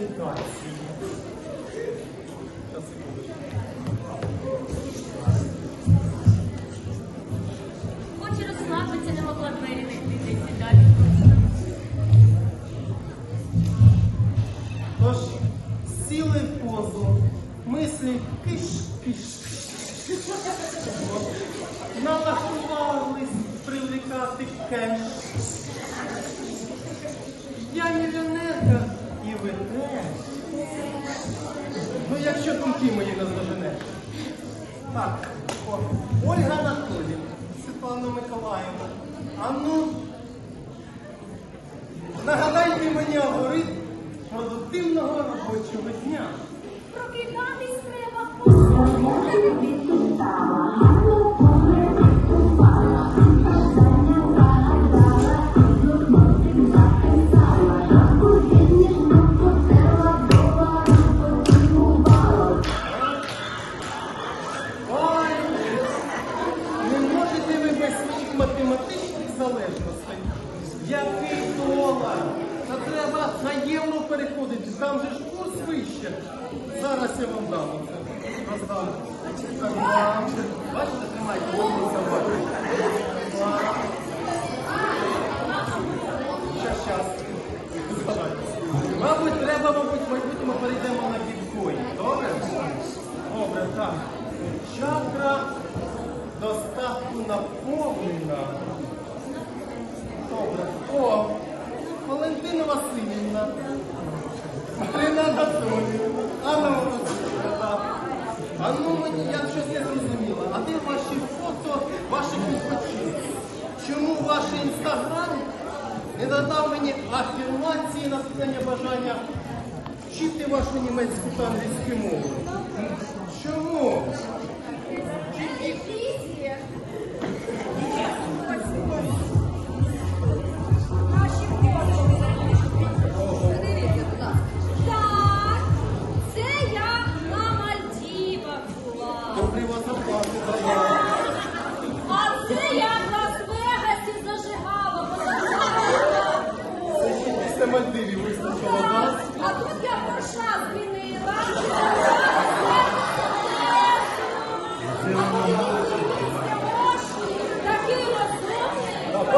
Хоче розслабитися, не могла двері не відійти далі. Тож, сіли в позу, киш-киш. Налаштувались привлекати кеш. Я не Ну, якщо думки мої не заженеш. Так, Ольга Анатоліївна, Світлана Миколаївна. А ну, нагадайте мені алгоритм продуктивного робочого дня. Прокидатись Який долар? Та треба на євро переходити, там же ж курс вище. Зараз я вам дам. Роздам. Бачите, тримайте, ось забачите. Щас, щас. Мабуть, треба, мабуть, в майбутньому перейдемо на біткоін. Добре? Добре, так. Чакра достатку наповнена. Васильівна. Марина Анатоліївна. Анна Васильівна. А ну мені я щось не зрозуміла. А де ваші фото ваших відпочинків? Чому ваш інстаграм не надав мені афірмації на бажання вчити вашу німецьку та англійську мову?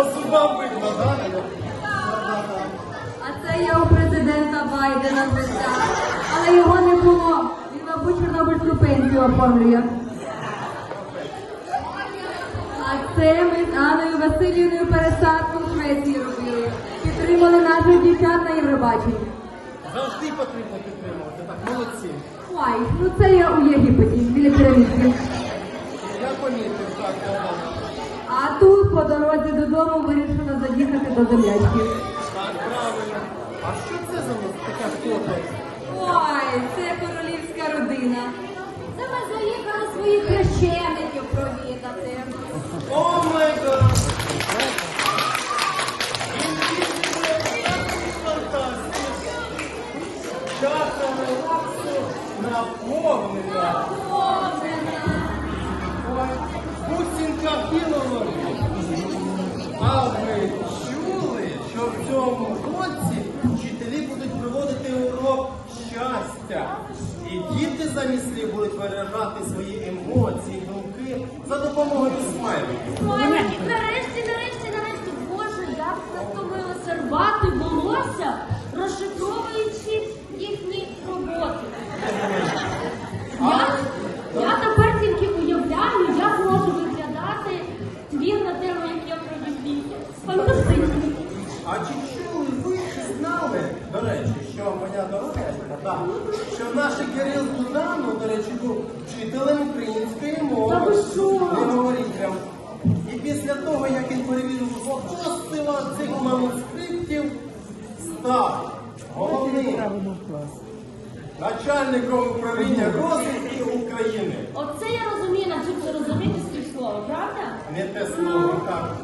По зубам видно, так? А це я у президента Байдена звичайно. Але його не було. Він, мабуть, чорнобильську пенсію оформлює. А це ми з Анною Васильівною пересадку в Швеції робили. Підтримали наших дівчат на Євробаченні. Завжди потрібно підтримувати. Так, молодці. Ой, ну це я у Єгипеті, біля пірамідки. Я помітив, так, так. А тут по дорозі додому вирішила заїхати до землячки. А що це за така фото? Ой, це королівська родина. Це ми заїхали своїх хрещеників провідати. О май гад! Релаксу наповнена. Виражати свої емоції, думки за допомогою смайликів. Смайлики, нарешті, нарешті, нарешті. Боже, як втомилося рвати волосся, розшифровуючи їхні роботи. Я, я тепер тільки уявляю, як може виглядати твір на тему, як я провів Фантастично. А чи чули ви чи знали, до речі, що моя дорога, що наш Кирил До вчителем української мови. Не. І після того, як він перевірив апостила цих манускриптів, став головним начальником управління розвідки України. Оце я розумію, навчився розуміти співслово, правда? Не те слово, так.